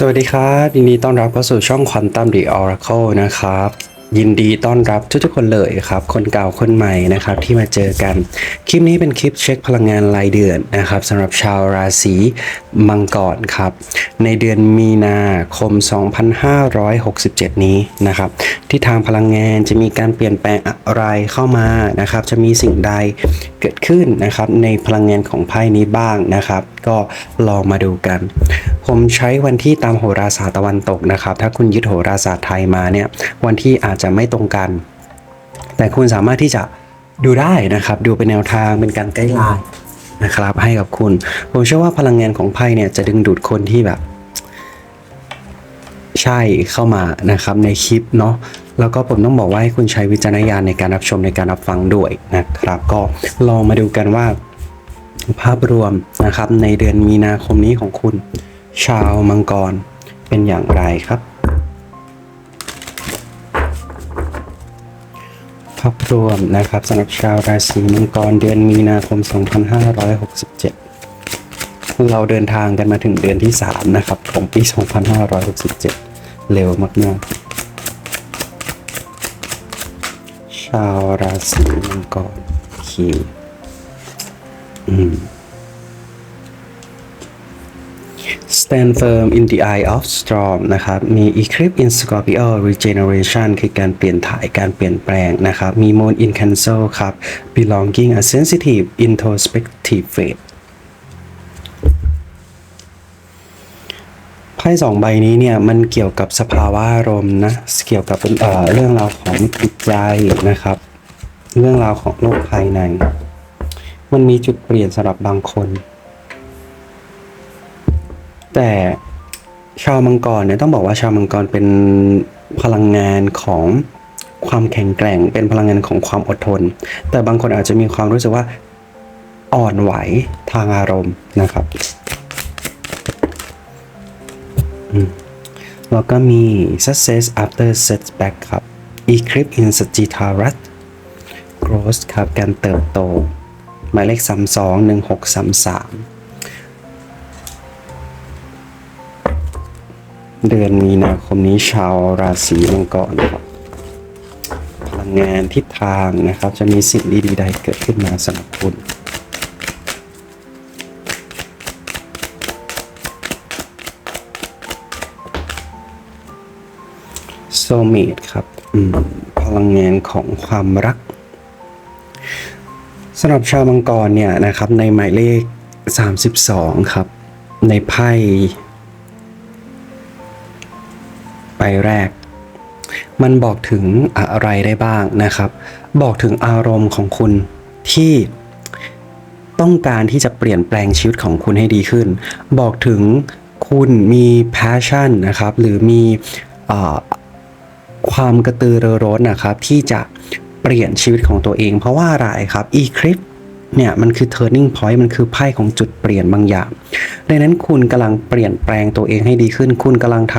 สวัสดีครับยินดีต้อนรับเข้าสู่ช่อง Quantum The Oracle นะครับ ยินดีต้อนรับทุกๆคนเลยครับ คนเก่าคนใหม่นะครับที่มาเจอกัน คลิปนี้เป็นคลิปเช็คพลังงานรายเดือนนะครับสำหรับชาวราศีมังกรครับ ในเดือนมีนาคม 2567 นี้นะครับที่ทางพลังงานจะมีการเปลี่ยนแปลงอะไรเข้ามานะครับ จะมีสิ่งใดเกิดขึ้นนะครับในพลังงานของไพ่นี้บ้างนะครับ ก็ลองมาดูกัน ผมใช้วันที่ตามโหราศาสตร์ตะวันตกนะครับ ถ้าคุณยึดโหราศาสตร์ไทยมาเนี่ยวันที่อาจจะไม่ตรงกัน แต่คุณสามารถที่จะดูได้นะครับ ดูเป็นแนวทางเป็นการไกด์ไลน์นะครับ ให้กับคุณ ผมเชื่อว่าพลังงานของไพ่เนี่ยจะดึงดูดคนที่แบบ ใช่เข้ามานะครับในคลิปเนาะแล้วก็ผมต้องบอกว่าให้คุณใช้วิจารณญาณในการรับชมในการรับฟังด้วยนะครับ ก็ลองมาดูกันว่า ภาพรวมนะครับในเดือนมีนาคมนี้ของคุณ ชาวมังกรเป็นอย่างไรครับ ภาพรวมนะครับสำหรับชาวราศีมังกรเดือนมีนาคม 2567 เราเดินทางกันมาถึงเดือนที่ 3 นะครับ ของปี 2567 เร็วมากๆ ชาวราศีมังกรคี Stand firm in the eye of storm นะครับ มี Eclipse in Scorpio Regeneration คือการเปลี่ยนถ่ายการเปลี่ยนแปลงนะครับ มี Moon in Cancel ครับ Belonging a sensitive introspective fate ไพ่สองใบนี้เนี่ยมันเกี่ยวกับสภาวะอารมณ์นะ เกี่ยวกับเเรื่องราวของจิตใจนะครับ เรื่องราวของโลกภายใน มันมีจุดเปลี่ยนสำหรับบางคน แต่ชาวมังกรเนี่ยต้องบอกว่าชาวมังกรเป็นพลังงานของความแข็งแกร่ง เป็นพลังงานของความอดทน แต่บางคนอาจจะมีความรู้สึกว่าอ่อนไหวทางอารมณ์นะครับแล้วก็มี success after setback ครับ eclipse in Sagittarius growth ครับ การเติบโต มายเลข 32 1633 เดือนมีนาคมนี้ชาวราศีมังกรครับพลังงานทิศทางนะครับ จะมีสิ่งดีๆใดเกิดขึ้นมาสำหรับคุณโซเมตครับพลังงานของความรัก สำหรับชาวมังกรเนี่ยนะครับในหมายเลข 32 ครับ ในไพ่ใบแรก มันบอกถึงอะไรได้บ้างนะครับ บอกถึงอารมณ์ของคุณที่ต้องการที่จะเปลี่ยนแปลงชีวิตของคุณให้ดีขึ้น บอกถึงคุณมี passion นะครับ หรือมีอความกระตือรือร้นนะครับ ที่จะ ปลี่ยนชีวิตของตัวเอง เพราะว่าอะไรครับ e-clip เนี่ยมันคือ turning point มันคือไพ่ของจุดเปลี่ยนบางอย่างดังนั้นคุณกำลังเปลี่ยนแปลงตัวเองให้ดีขึ้น คุณกำลังท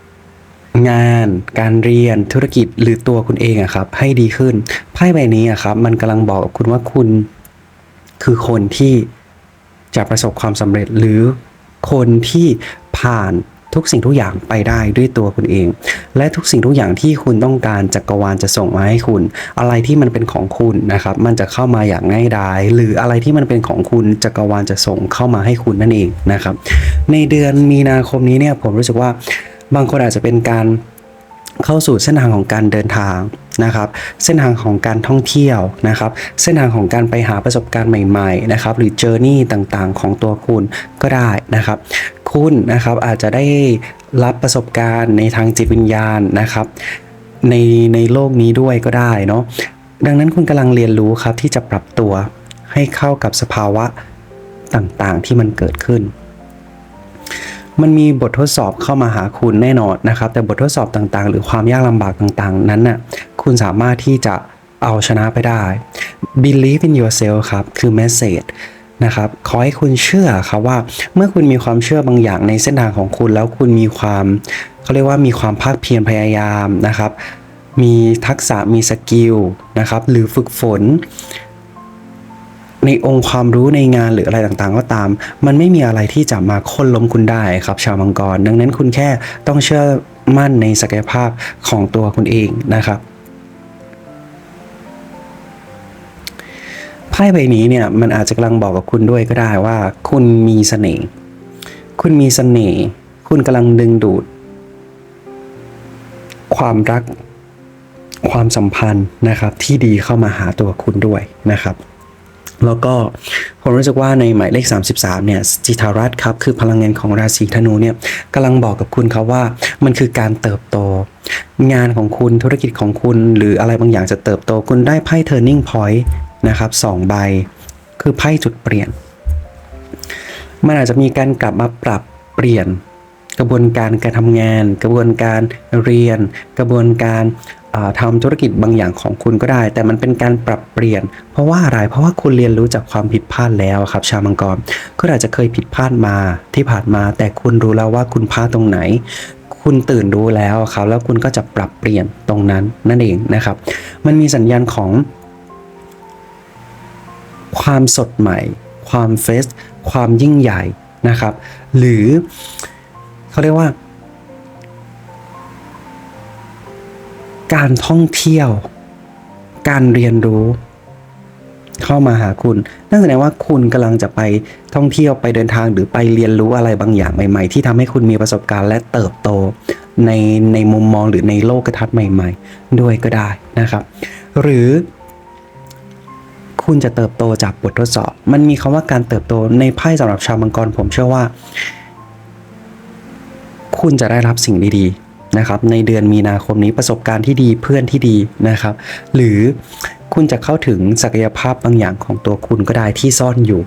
ำงานการเรียนธุรกิจหรือตัวคุณเองอะครับให้ดีขึ้นไพ่ใบนี้อะครับมันกำลังบอกกับคุณว่าคุณคือคนที่จะประสบความสำเร็จหรือคนที่ผ่าน ทุกสิ่งทุกอย่างไปได้ด้วยตัวคุณเอง และทุกสิ่งทุกอย่างที่คุณต้องการจักรวาลจะส่งมาให้คุณ อะไรที่มันเป็นของคุณนะครับมันจะเข้ามาอย่างง่ายดายหรืออะไรที่มันเป็นของคุณจักรวาลจะส่งเข้ามาให้คุณนั่นเองนะครับในเดือนมีนาคมนี้เนี่ยผมรู้สึกว่าบางคนอาจจะเป็นการเข้าสู่เส้นทางของการเดินทางนะครับ เส้นทางของการท่องเที่ยวนะครับ เส้นทางของการไปหาประสบการณ์ใหม่ ๆ นะครับ หรือเจอร์นี่ต่างๆ ของตัวคุณก็ได้นะครับ คุณนะครับอาจจะได้รับประสบการณ์ในทางจิตวิญญาณนะครับในในโลกนี้ด้วยก็ได้เนาะดังนั้นคุณกำลังเรียนรู้ครับที่จะปรับตัวให้เข้ากับสภาวะต่างๆที่มันเกิดขึ้น มันมีบททดสอบเข้ามาหาคุณแน่นอนนะครับ แต่บททดสอบต่างๆ หรือความยากลำบากต่างๆ นั้นน่ะคุณสามารถที่จะเอาชนะไปได้ believe in yourself ครับ คือ message นะครับขอให้คุณเชื่อครับว่าเมื่อคุณมีความเชื่อบางอย่างในเส้นทางของคุณ แล้วคุณมีความเขาเรียกว่ามีความภาคเพียรพยายามนะครับ มีทักษะมีสกิลนะครับ หรือฝึกฝน ในองค์ความรู้ในงานหรืออะไรต่างๆ ก็ตาม มันไม่มีอะไรที่จะมาค้นล้มคุณได้ครับ ชาวมังกร ดังนั้นคุณแค่ต้องเชื่อมั่นในศักยภาพของตัวคุณเองนะครับ ไพ่ใบนี้เนี่ยมันอาจจะกำลังบอกกับคุณด้วยก็ได้ว่า คุณมีเสน่ห์ คุณมีเสน่ห์ คุณกำลังดึงดูด ความรัก ความสัมพันธ์นะครับ ที่ดีเข้ามาหาตัวคุณด้วยนะครับแล้วก็ผมรู้สึกว่าในหมายเลข 33 เนี่ยจิตารัตครับคือพลังงานของราศีธนูเนี่ยกำลังบอกกับคุณครับว่ามันคือการเติบโต งานของคุณธุรกิจของคุณ หรืออะไรบางอย่างจะเติบโต คุณได้ไพ่ turning point นะครับสองใบ คือไพ่จุดเปลี่ยน มันอาจจะมีการกลับมาปรับเปลี่ยน กระบวนการการทำงาน กระบวนการเรียน กระบวนการาทำธุรกิจบางอย่างของคุณก็ได้ แต่มันเป็นการปรับเปลี่ยน เพราะว่าอะไรเพราะว่าคุณเรียนรู้จากความผิดพลาดแล้วครับ ชาวมังกรคุณอาจจะเคยผิดพลาดมาที่ผ่านมา แต่คุณรู้แล้วว่าคุณพลาดตรงไหน คุณตื่นรู้แล้วครับ แล้วคุณก็จะปรับเปลี่ยนตรงนั้นนั่นเองนะครับ มันมีสัญญาณของ ความสดใหม่ ความเฟสความยิ่งใหญ่นะครับ หรือเขาเรียกว่า การท่องเที่ยว การเรียนรู้ เข้ามาหาคุณ นั่นแสดงว่าคุณกำลังจะไปท่องเที่ยวไปเดินทางหรือไปเรียนรู้อะไรบางอย่างใหม่ ๆ ที่ทำให้คุณมีประสบการณ์และเติบโตในในมุมมองหรือในโลกทัศน์ใหม่ ๆ ด้วยก็ได้นะครับ หรือ คุณจะเติบโตจากบททดสอบ มันมีคำว่าการเติบโตในไพ่สำหรับชาวมังกร ผมเชื่อว่า คุณจะได้รับสิ่งดีๆนะครับ ในเดือนมีนาคมนี้ประสบการณ์ที่ดีเพื่อนที่ดีนะครับ หรือคุณจะเข้าถึงศักยภาพบางอย่างของตัวคุณก็ได้ที่ซ่อนอยู่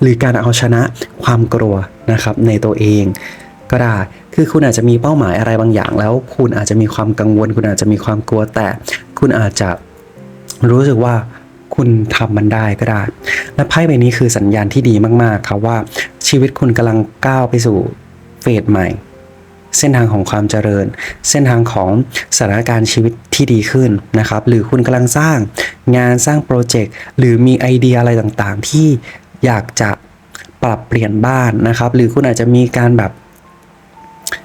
หรือการเอาชนะความกลัวนะครับ ในตัวเองก็ได้ คือคุณอาจจะมีเป้าหมายอะไรบางอย่าง แล้วคุณอาจจะมีความกังวล คุณอาจจะมีความกลัวแต่คุณอาจจะรู้สึกว่า คุณทำมันได้ก็ได้ และไพ่ใบนี้คือสัญญาณที่ดีมากๆครับว่าชีวิตคุณกำลังก้าวไปสู่เฟสใหม่ เส้นทางของความเจริญ เส้นทางของสถานการณ์ชีวิตที่ดีขึ้นนะครับ หรือคุณกำลังสร้างงานสร้างโปรเจกต์หรือมีไอเดียอะไรต่างๆ ที่อยากจะปรับเปลี่ยนบ้านนะครับ หรือคุณอาจจะมีการแบบ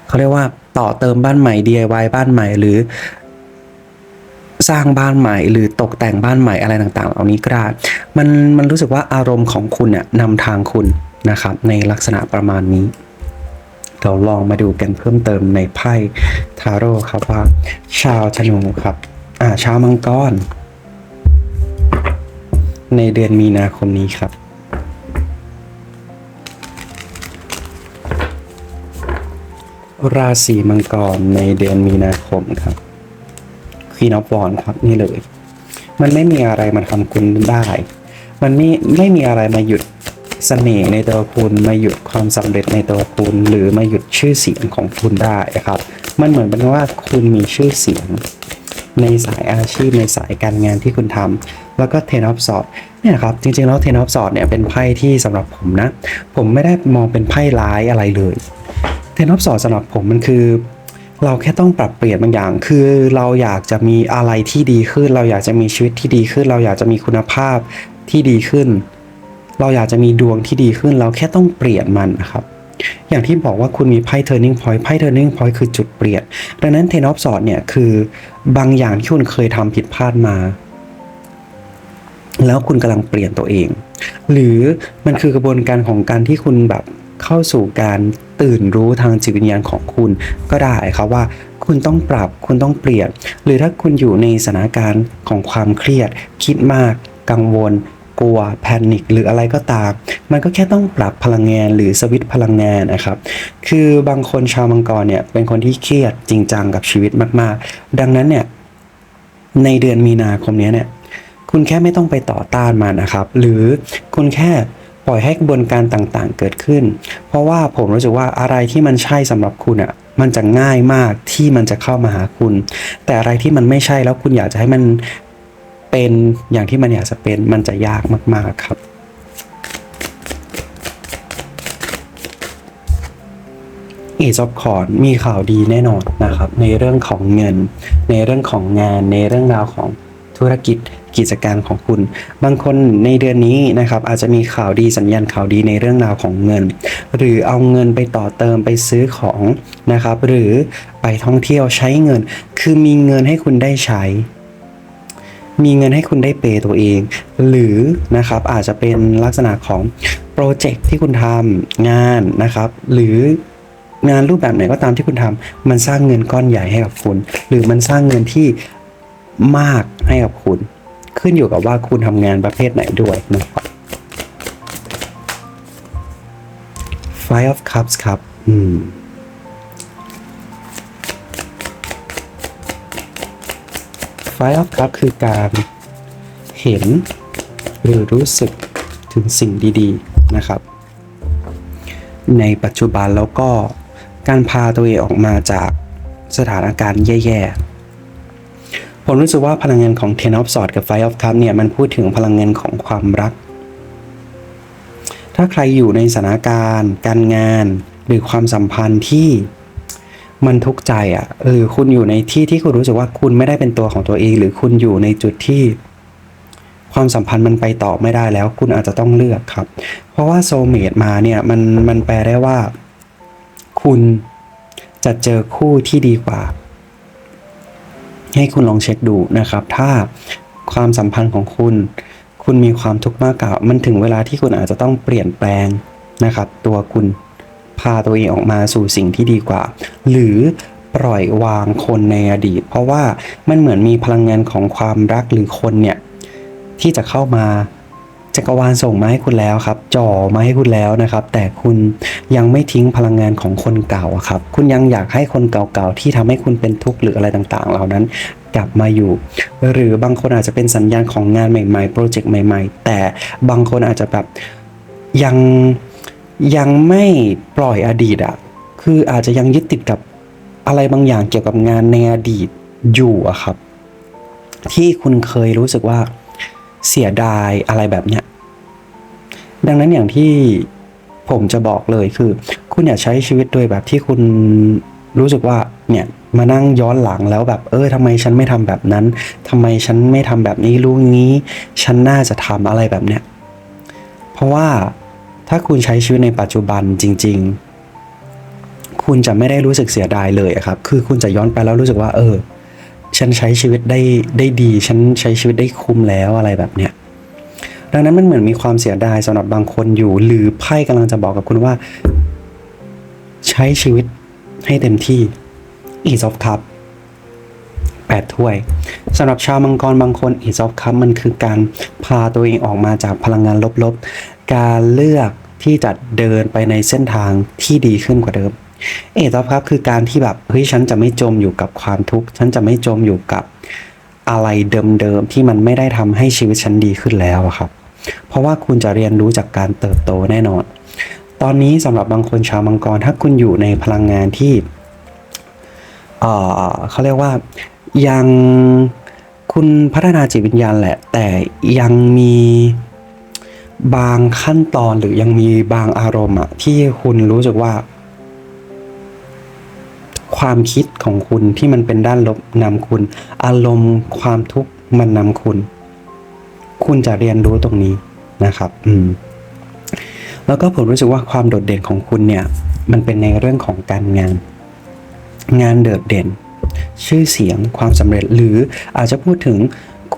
เขาเรียกว่าต่อเติมบ้านใหม่ DIY บ้านใหม่ หรือ สร้างบ้านใหม่ หรือตกแต่งบ้านใหม่อะไรต่างๆ เหล่านี้ก็ได้มันมันรู้สึกว่าอารมณ์ของคุณเนี่ยนำทางคุณนะครับ ในลักษณะประมาณนี้ เราลองมาดูกันเพิ่มเติมในไพ่ทาโร่ครับว่า ชาวธนูครับ อ่าชาวมังกรในเดือนมีนาคมนี้ครับราศีมังกรในเดือนมีนาคมครับ Queen of Wands ครับนี่เลย มันไม่มีอะไรมาทำคุณได้ มันไม่ไม่มีอะไรมาหยุดเสน่ห์ในตัวคุณมาหยุดความสำเร็จในตัวคุณหรือมาหยุดชื่อเสียงของคุณได้ครับ มันเหมือนเป็นว่าคุณมีชื่อเสียง ในสายอาชีพในสายการงานที่คุณทำแล้วก็ Ten of Swords เนี่ยครับจริงๆแล้ว Ten of Swords เนี่ยเป็นไพ่ที่สำหรับผมนะ ผมไม่ได้มองเป็นไพ่ร้ายอะไรเลย Ten of Swords สำหรับผมมันคือ เราแค่ต้องปรับเปลี่ยนบางอย่าง คือเราอยากจะมีอะไรที่ดีขึ้น เราอยากจะมีชีวิตที่ดีขึ้น เราอยากจะมีคุณภาพที่ดีขึ้น เราอยากจะมีดวงที่ดีขึ้น เราแค่ต้องเปลี่ยนมันนะครับ อย่างที่บอกว่าคุณมีไพ่ turning point ไพ่ turning point คือจุดเปลี่ยน ดังนั้น ten of swords เนี่ยคือบางอย่างที่คุณเคยทำผิดพลาดมา แล้วคุณกำลังเปลี่ยนตัวเอง หรือมันคือกระบวนการของการที่คุณแบบ เข้าสู่การตื่นรู้ทางจิตวิญญาณของคุณก็ได้ครับว่าคุณต้องปรับคุณต้องเปลี่ยน หรือถ้าคุณอยู่ในสถานการณ์ของความเครียด คิดมาก กังวล กลัวแพนิคหรืออะไรก็ตาม มันก็แค่ต้องปรับพลังงานหรือสวิตช์พลังงานนะครับ คือบางคนชาวมังกรเนี่ยเป็นคนที่เครียดจริงจังกับชีวิตมากๆ ดังนั้นเนี่ยในเดือนมีนาคมนี้เนี่ยคุณแค่ไม่ต้องไปต่อต้านมันนะครับ หรือคุณแค่ ปล่อยให้กระบวนการต่างๆ เกิดขึ้น เพราะว่าผมรู้สึกว่าอะไรที่มันใช่สำหรับคุณอะมันจะง่ายมากที่มันจะเข้ามาหาคุณ แต่อะไรที่มันไม่ใช่แล้วคุณอยากจะให้มันเป็นอย่างที่มันอยากจะเป็นมันจะยากมาก ๆ ครับเอจอบคอนมีข่าวดีแน่นอนนะครับ ในเรื่องของเงิน ในเรื่องของงาน ในเรื่องราวของธุรกิจ กิจการของคุณ บางคนในเดือนนี้นะครับอาจจะมีข่าวดีสัญญาณข่าวดีในเรื่องราวของเงิน หรือเอาเงินไปต่อเติมไปซื้อของนะครับ หรือไปท่องเที่ยวใช้เงิน คือมีเงินให้คุณได้ใช้ มีเงินให้คุณได้เปย์ตัวเอง หรือนะครับอาจจะเป็นลักษณะของโปรเจกต์ที่คุณทำงานนะครับ หรืองานรูปแบบไหนก็ตามที่คุณทำมันสร้างเงินก้อนใหญ่ให้กับคุณ หรือมันสร้างเงินที่มากให้กับคุณ ขึ้นอยู่กับว่าคุณทำงานประเภทไหนด้วยนะครับ Five of Cups ครับ อืม Five of Cups คือการเห็นหรือรู้สึกถึงสิ่งดีๆนะครับ ในปัจจุบันแล้วก็การพาตัวเองออกมาจากสถานการณ์แย่ๆ ผมรู้สึกว่าพลังงานของ Ten of Swords กับ Five of Cups เนี่ยมันพูดถึงพลังงานของความรัก ถ้าใครอยู่ในสถานการณ์ การงาน หรือความสัมพันธ์ที่มันทุกข์ใจอะเออคุณอยู่ในที่ที่คุณรู้สึกว่าคุณไม่ได้เป็นตัวของตัวเอง หรือคุณอยู่ในจุดที่ ความสัมพันธ์มันไปต่อไม่ได้แล้ว คุณอาจจะต้องเลือกครับ เพราะว่าโซเมตมาเนี่ยมันมันแปลได้ว่า คุณจะเจอคู่ที่ดีกว่า ให้คุณลองเช็คดูนะครับ ถ้าความสัมพันธ์ของคุณ คุณมีความทุกข์มากกว่ามันถึงเวลาที่คุณอาจจะต้องเปลี่ยนแปลงนะครับ ตัวคุณพาตัวเองออกมาสู่สิ่งที่ดีกว่า หรือปล่อยวางคนในอดีต เพราะว่ามันเหมือนมีพลังงานของความรักหรือคนเนี่ยที่จะเข้ามา จักรวาลส่งมาให้คุณแล้วครับ จ่อมาให้คุณแล้วนะครับ แต่คุณยังไม่ทิ้งพลังงานของคนเก่าครับ คุณยังอยากให้คนเก่าๆที่ทำให้คุณเป็นทุกข์หรืออะไรต่างๆ เหล่านั้นกลับมาอยู่ หรือบางคนอาจจะเป็นสัญญาณของงานใหม่ๆ โปรเจกต์ใหม่ ๆ แต่บางคนอาจจะแบบยังยังไม่ปล่อยอดีตอะคืออาจจะยังยึดติดกับอะไรบางอย่างเกี่ยวกับงานในอดีตอยู่อะครับ ที่คุณเคยรู้สึกว่า เสียดายอะไรแบบเนี้ยดังนั้นอย่างที่ผมจะบอกเลยคือ คุณอย่าใช้ชีวิตโดยแบบที่คุณรู้สึกว่าเนี่ยมานั่งย้อนหลังแล้วแบบ เออทำไมฉันไม่ทำแบบนั้นทำไมฉันไม่ทำแบบนี้รู้งี้ ฉันน่าจะทำอะไรแบบเนี้ยเพราะว่าถ้าคุณใช้ชีวิตในปัจจุบันจริง ๆ คุณจะไม่ได้รู้สึกเสียดายเลยครับ คือคุณจะย้อนไปแล้วรู้สึกว่า เออ ฉันใช้ชีวิตได้ได้ดี ฉันใช้ชีวิตได้คุ้มแล้วอะไรแบบเนี้ยดังนั้นมันเหมือนมีความเสียดายสำหรับบางคนอยู่ หรือไพ่กำลังจะบอกกับคุณว่า ใช้ชีวิตให้เต็มที่ Ease of Cup แปดถ้วยสำหรับชาวมังกรบางคน Ease of Cup มันคือการพาตัวเองออกมาจากพลังงานลบๆ การเลือกที่จะเดินไปในเส้นทางที่ดีขึ้นกว่าเดิม เอตครับคือการที่แบบเฮ้ยฉันจะไม่จมอยู่กับความทุกข์ฉันจะไม่จมอยู่กับอะไรเดิมๆที่มันไม่ได้ทำให้ชีวิตฉันดีขึ้นแล้วอะครับ เพราะว่าคุณจะเรียนรู้จากการเติบโตแน่นอน ตอนนี้สำหรับบางคนชาวมังกร ถ้าคุณอยู่ในพลังงานที่เออเขาเรียกว่ายังคุณพัฒนาจิตวิญญาณแหละ แต่ยังมีบางขั้นตอนหรือยังมีบางอารมณ์อะที่คุณรู้สึกว่า ความคิดของคุณที่มันเป็นด้านลบนำคุณ อารมณ์ความทุกข์มันนำคุณ คุณจะเรียนรู้ตรงนี้นะครับ อืม แล้วก็ผมรู้สึกว่าความโดดเด่นของคุณเนี่ย มันเป็นในเรื่องของการงาน งานเดดเด่น ชื่อเสียงความสำเร็จหรืออาจจะพูดถึง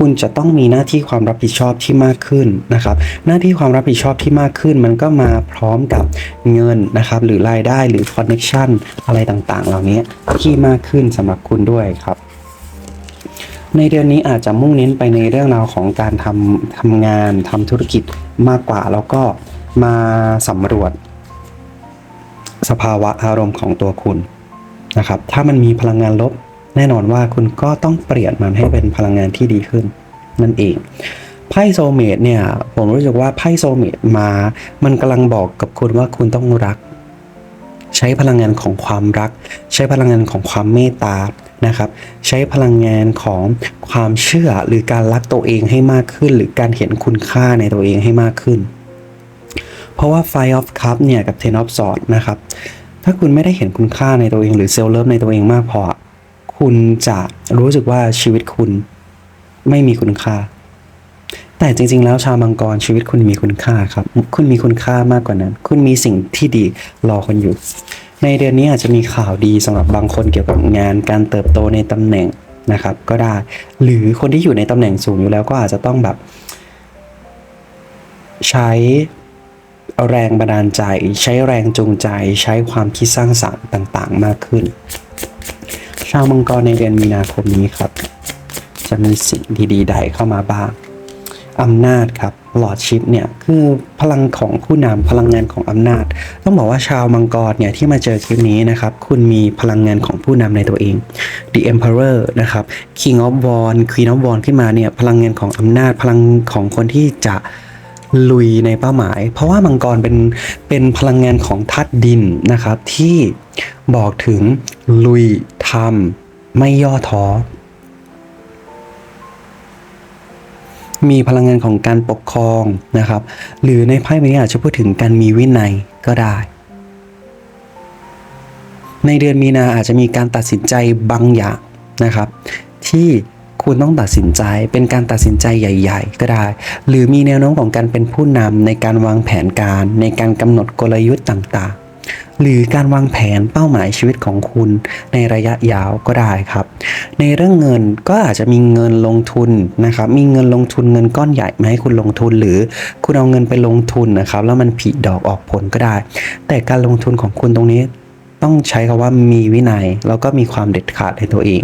คุณจะต้องมีหน้าที่ความรับผิดชอบที่มากขึ้นนะครับ หน้าที่ความรับผิดชอบที่มากขึ้น มันก็มาพร้อมกับเงินนะครับหรือรายได้หรือคอนเน็ชันอะไรต่างๆ เหล่านี้ที่มากขึ้นสำหรับคุณด้วยครับในเดือนนี้อาจจะมุ่งเน้นไปในเรื่องราวของการทำทำงานทำธุรกิจมากกว่า แล้วก็มาสำรวจ สภาวะอารมณ์ของตัวคุณนะครับ ถ้ามันมีพลังงานลบ แน่นอนว่าคุณก็ต้องเปลี่ยนมันให้เป็นพลังงานที่ดีขึ้น นั่นเองไพ่โซเมตเนี่ยผมรู้สึกว่าไพ่โซเมตมา มันกำลังบอกกับคุณว่าคุณต้องรัก ใช้พลังงานของความรัก ใช้พลังงานของความเมตตานะครับ ใช้พลังงานของความเชื่อหรือการรักตัวเองให้มากขึ้น หรือการเห็นคุณค่าในตัวเองให้มากขึ้น เพราะว่า Five of Cup เนี่ยกับ Ten of Swords นะครับถ้าคุณไม่ได้เห็นคุณค่าในตัวเองหรือเซลล์เลิฟในตัวเองมากพอ คุณจะรู้สึกว่าชีวิตคุณไม่มีคุณค่า แต่จริง ๆ แล้วชาวมังกรชีวิตคุณมีคุณค่าครับ คุณมีคุณค่ามากกว่านั้น คุณมีสิ่งที่ดีรอคุณอยู่ ในเดือนนี้อาจจะมีข่าวดีสำหรับบางคนเกี่ยวกับงานการเติบโตในตำแหน่งนะครับ ก็ได้ หรือคนที่อยู่ในตำแหน่งสูงอยู่แล้วก็อาจจะต้องแบบ ใช้แรงบันดาลใจ ใช้แรงจูงใจ ใช้ความคิดสร้างสรรค์ต่าง ๆ มากขึ้น ชาวมังกรในเดือนมีนาคมนี้ครับ จะมีสิ่งดีๆใดเข้ามาบ้างอำนาจครับหลอดชิปเนี่ยคือพลังของผู้นำพลังงานของอำนาจ ต้องบอกว่าชาวมังกรเนี่ยที่มาเจอคลิปนี้นะครับคุณมีพลังงานของผู้นำในตัวเอง The Emperor นะครับ King of w a n Queen of w a n ขึ้นมาเนี่ยพลังงานของอำนาจพลังของคนที่จะลุยในเป้าหมาย เพราะว่ามังกรเป็นเป็นพลังงานของธาตุดินนะครับที่ บอกถึงลุยทำไม่ย่อท้อ มีพลังงานของการปกครองนะครับ หรือในไพ่ใบนี้อาจจะพูดถึงการมีวินัยก็ได้ ในเดือนมีนาอาจจะมีการตัดสินใจบางอย่างนะครับ ที่คุณต้องตัดสินใจเป็นการตัดสินใจใหญ่ ๆ ก็ได้ หรือมีแนวโน้มของการเป็นผู้นำในการวางแผนการในการกำหนดกลยุทธ์ต่างๆ หรือการวางแผนเป้าหมายชีวิตของคุณในระยะยาวก็ได้ครับ ในเรื่องเงินก็อาจจะมีเงินลงทุนนะครับ มีเงินลงทุนเงินก้อนใหญ่มาให้คุณลงทุนหรือคุณเอาเงินไปลงทุนนะครับ แล้วมันผิดดอกออกผลก็ได้ แต่การลงทุนของคุณตรงนี้ต้องใช้คำว่ามีวินัย แล้วก็มีความเด็ดขาดในตัวเอง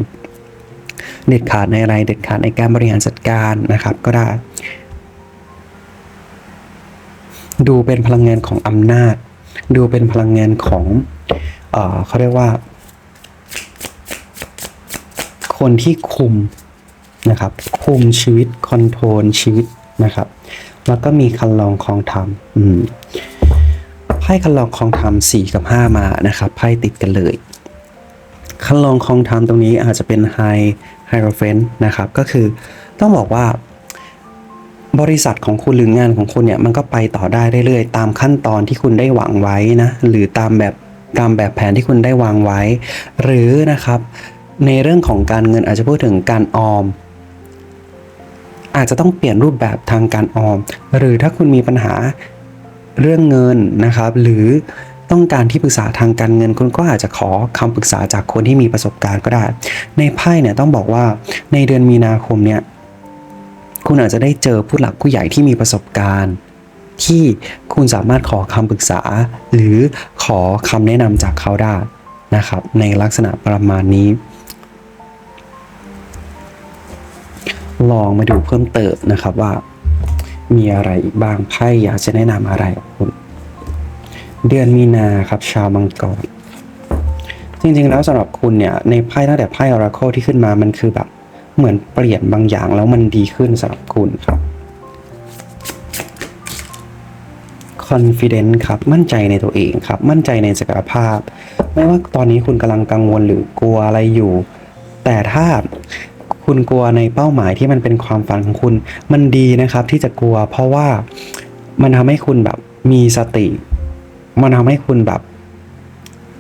เด็ดขาดในอะไรเด็ดขาดในการบริหารจัดการนะครับก็ได้ ดูเป็นพลังงานของอำนาจ ดูเป็นพลังงานของเอเขาเรียกว่า คนที่คุมนะครับ คุมชีวิตคอนโทรลชีวิตนะครับ แล้วก็มีคันลองคองธรรมอืมไพ่คันลองคองธรรมสี่กับห้ามานะครับไพ่ติดกันเลยคันลองคองธรรมตรงนี้อาจจะเป็นไฮไฮโรเฟนนะครับ ก็คือต้องบอกว่า บริษัทของคุณหรืองานของคุณเนี่ยมันก็ไปต่อได้เรื่อยๆ ตามขั้นตอนที่คุณได้หวังไว้นะหรือตามแบบตามแบบแผนที่คุณได้วางไว้ หรือนะครับ ในเรื่องของการเงินอาจจะพูดถึงการออม อาจจะต้องเปลี่ยนรูปแบบทางการออม หรือถ้าคุณมีปัญหาเรื่องเงินนะครับ หรือต้องการที่ปรึกษาทางการเงินคุณก็อาจจะขอคำปรึกษาจากคนที่มีประสบการณ์ก็ได้ ในไพ่เนี่ยต้องบอกว่าในเดือนมีนาคมเนี่ย คุณอาจจะได้เจอผู้หลักผู้ใหญ่ที่มีประสบการณ์ ที่คุณสามารถขอคำปรึกษา หรือขอคำแนะนำจากเขาได้นะครับ ในลักษณะประมาณนี้ ลองมาดูเพิ่มเติมนะครับว่า มีอะไรอีกบ้างไพ่อยากจะแนะนำอะไรกับคุณเดือนมีนาครับชาวมังกรจริงๆแล้วสำหรับคุณเนี่ยในไพ่ตั้งแต่ไพ่ออราโคที่ขึ้นมามันคือแบบ เหมือนเปลี่ยนบางอย่างแล้วมันดีขึ้นสำหรับคุณครับ confident ครับ มั่นใจในตัวเองครับ มั่นใจในศักยภาพ ไม่ว่าตอนนี้คุณกำลังกังวลหรือกลัวอะไรอยู่ แต่ถ้าคุณกลัวในเป้าหมายที่มันเป็นความฝันของคุณ มันดีนะครับที่จะกลัว เพราะว่ามันทำให้คุณแบบมีสติ มันทำให้คุณแบบ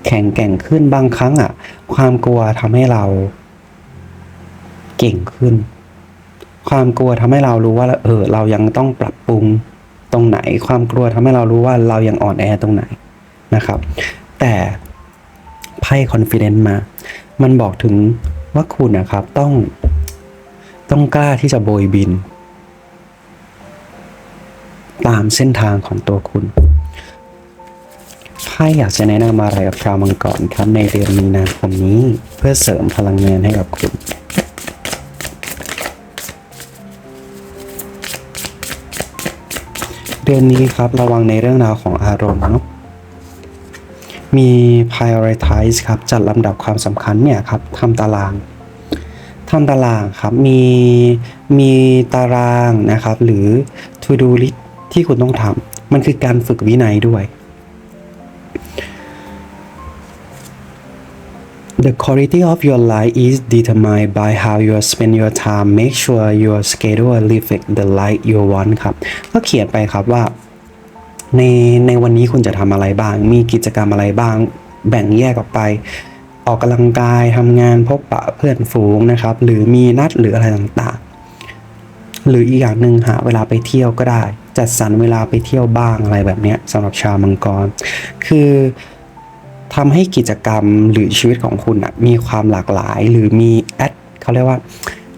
แข็งแกร่งขึ้นบางครั้งอะ ความกลัวทำให้เรา เก่งขึ้น ความกลัวทำให้เรารู้ว่าเออเรายังต้องปรับปรุงตรงไหน ความกลัวทำให้เรารู้ว่าเรายังอ่อนแอตรงไหนนะครับ แต่ไพ่ confidence มา มันบอกถึงว่าคุณนะครับต้องต้องกล้าที่จะโบยบิน ตามเส้นทางของตัวคุณไพ่อยากจะแนะนำอะไรกับชาวมังกรครับในเดือนมีนาคมนี้ เพื่อเสริมพลังงานให้กับคุณ เดือนนี้ครับระวังในเรื่องราวของอารมณ์เนาะมี prioritize ครับ จัดลำดับความสำคัญเนี่ยครับทำตารางทำตารางครับ มีมีตารางนะครับ หรือ to do list ที่คุณต้องทำมันคือการฝึกวินัยด้วย The quality of your life is determined by how you spend your time. Make sure your schedule reflect the life you want ครับ ก็เขียนไปครับว่า ในในวันนี้คุณจะทำอะไรบ้าง มีกิจกรรมอะไรบ้าง แบ่งแยกออกไป ออกกำลังกายทำงานพบปะเพื่อนฝูงนะครับ หรือมีนัดหรืออะไรต่างๆ หรืออีกอย่างหนึ่งหาเวลาไปเที่ยวก็ได้ จัดสรรเวลาไปเที่ยวบ้างอะไรแบบเนี้ยสำหรับชาวมังกร คือ ทำให้กิจกรรมหรือชีวิตของคุณอะมีความหลากหลาย หรือมีแอดเขาเรียกว่า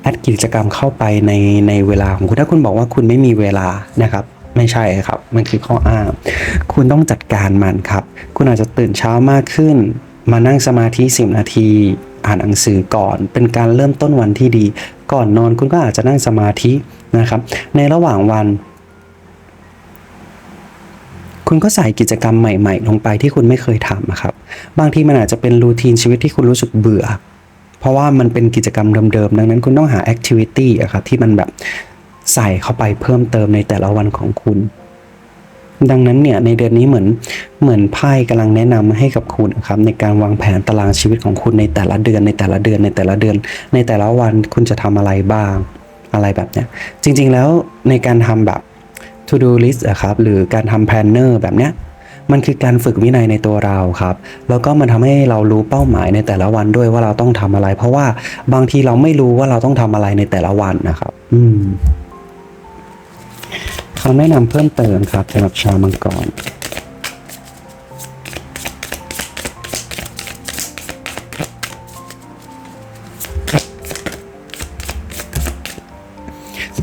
แอดกิจกรรมเข้าไปในในเวลาของคุณถ้าคุณบอกว่าคุณไม่มีเวลานะครับไม่ใช่ครับ มันคือข้ออ้าง คุณต้องจัดการมันครับ คุณอาจจะตื่นเช้ามากขึ้น มานั่งสมาธิ10นาที อ่านหนังสือก่อน เป็นการเริ่มต้นวันที่ดี ก่อนนอนคุณก็อาจจะนั่งสมาธินะครับ ในระหว่างวัน คุณก็ใส่กิจกรรมใหม่ ๆ ลงไปที่คุณไม่เคยทำอะครับ บางทีมันอาจจะเป็นรูทีนชีวิตที่คุณรู้สึกเบื่อ เพราะว่ามันเป็นกิจกรรมเดิมๆ ดังนั้นคุณต้องหาแอคทิวิตี้อะครับที่มันแบบใส่เข้าไปเพิ่มเติมในแต่ละวันของคุณ ดังนั้นเนี่ยในเดือนนี้เหมือนเหมือนไพ่กำลังแนะนำให้กับคุณนะครับในการวางแผนตารางชีวิตของคุณในแต่ละเดือนในแต่ละเดือนในแต่ละเดือน ในแต่ละวันคุณจะทำอะไรบ้างอะไรแบบเนี้ยจริงๆแล้วในการทำแบบ to do list อะครับหรือการทำ planner แบบเนี้ยมันคือการฝึกวินัยในตัวเราครับ แล้วก็มันทำให้เรารู้เป้าหมายในแต่ละวันด้วยว่าเราต้องทำอะไร เพราะว่าบางทีเราไม่รู้ว่าเราต้องทำอะไรในแต่ละวันนะครับ อืมคำแนะนำเพิ่มเติมครับสำหรับชาวมังกร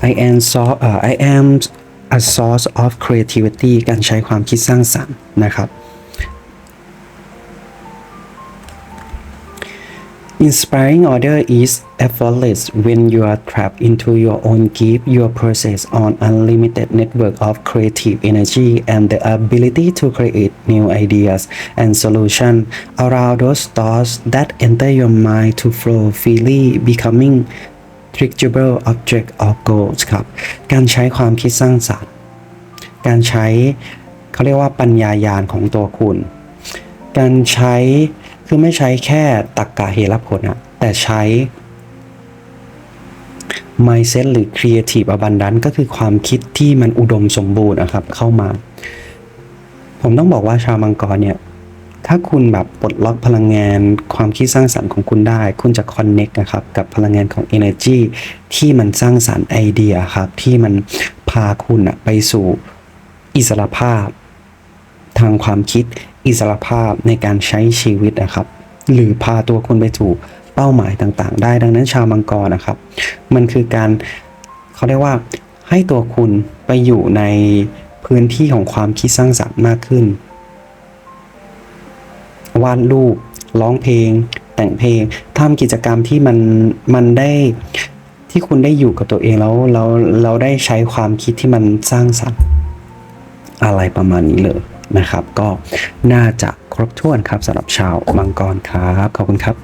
I am so เอ่อ I am a source of creativity การใช้ความคิดสร้างสรรค์นะครับ Inspiring order is effortless when you are trapped into your own gift, your process on unlimited network of creative energy and the ability to create new ideas and solutions around those thoughts that enter your mind to flow freely becoming trickable object of goals ครับ การใช้ความคิดสร้างสรรค์ การใช้เขาเรียกว่าปัญญายาณของตัวคุณ การใช้คือไม่ใช้แค่ตรกกะเหตุผลอะแต่ใช้ mindset หรือ creative abundance ก็คือความคิดที่มันอุดมสมบูรณ์นะครับเข้ามา ผมต้องบอกว่าชาวมังกรเนี่ย ถ้าคุณแบบปลดล็อกพลังงานความคิดสร้างสรรค์ของคุณได้ คุณจะ connect นะครับกับพลังงานของ energy ที่มันสร้างสรรค์ไอเดียครับ ที่มันพาคุณอะไปสู่อิสรภาพ ทางความคิดอิสรภาพในการใช้ชีวิตนะครับ หรือพาตัวคุณไปสู่เป้าหมายต่างๆ ได้ดังนั้นชาวมังกรนะครับ มันคือการเขาเรียกว่าให้ตัวคุณไปอยู่ในพื้นที่ของความคิดสร้างสรรค์มากขึ้น วาดรูปร้องเพลง แต่งเพลงทำกิจกรรมที่มันมันได้ที่คุณได้อยู่กับตัวเองแล้วแล้วเราได้ใช้ความคิดที่มันสร้างสรรค์อะไรประมาณนี้เลยนะครับ ก็น่าจะครบถ้วนครับสำหรับชาวมังกรครับขอบคุณครับ